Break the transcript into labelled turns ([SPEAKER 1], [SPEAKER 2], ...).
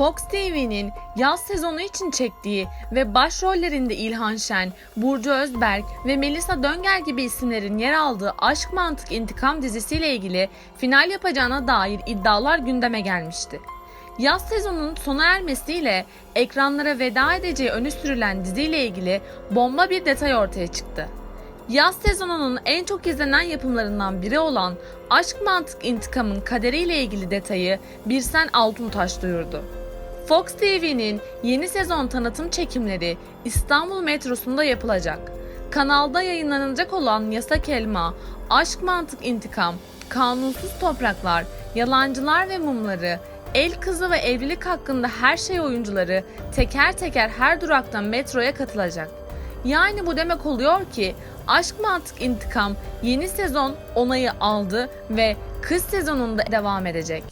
[SPEAKER 1] Fox TV'nin yaz sezonu için çektiği ve başrollerinde İlhan Şen, Burcu Özberk ve Melisa Dönger gibi isimlerin yer aldığı Aşk Mantık İntikam dizisiyle ilgili final yapacağına dair iddialar gündeme gelmişti. Yaz sezonunun sona ermesiyle ekranlara veda edeceği öne sürülen diziyle ilgili bomba bir detay ortaya çıktı. Yaz sezonunun en çok izlenen yapımlarından biri olan Aşk Mantık İntikam'ın kaderiyle ilgili detayı Birsen Altuntaş duyurdu. Fox TV'nin yeni sezon tanıtım çekimleri İstanbul metrosunda yapılacak. Kanalda yayınlanacak olan Yasak Elma, Aşk Mantık İntikam, Kanunsuz Topraklar, Yalancılar ve Mumları, El Kızı ve evlilik hakkında her şey oyuncuları teker teker her duraktan metroya katılacak. Yani bu demek oluyor ki Aşk Mantık İntikam yeni sezon onayı aldı ve kış sezonunda devam edecek.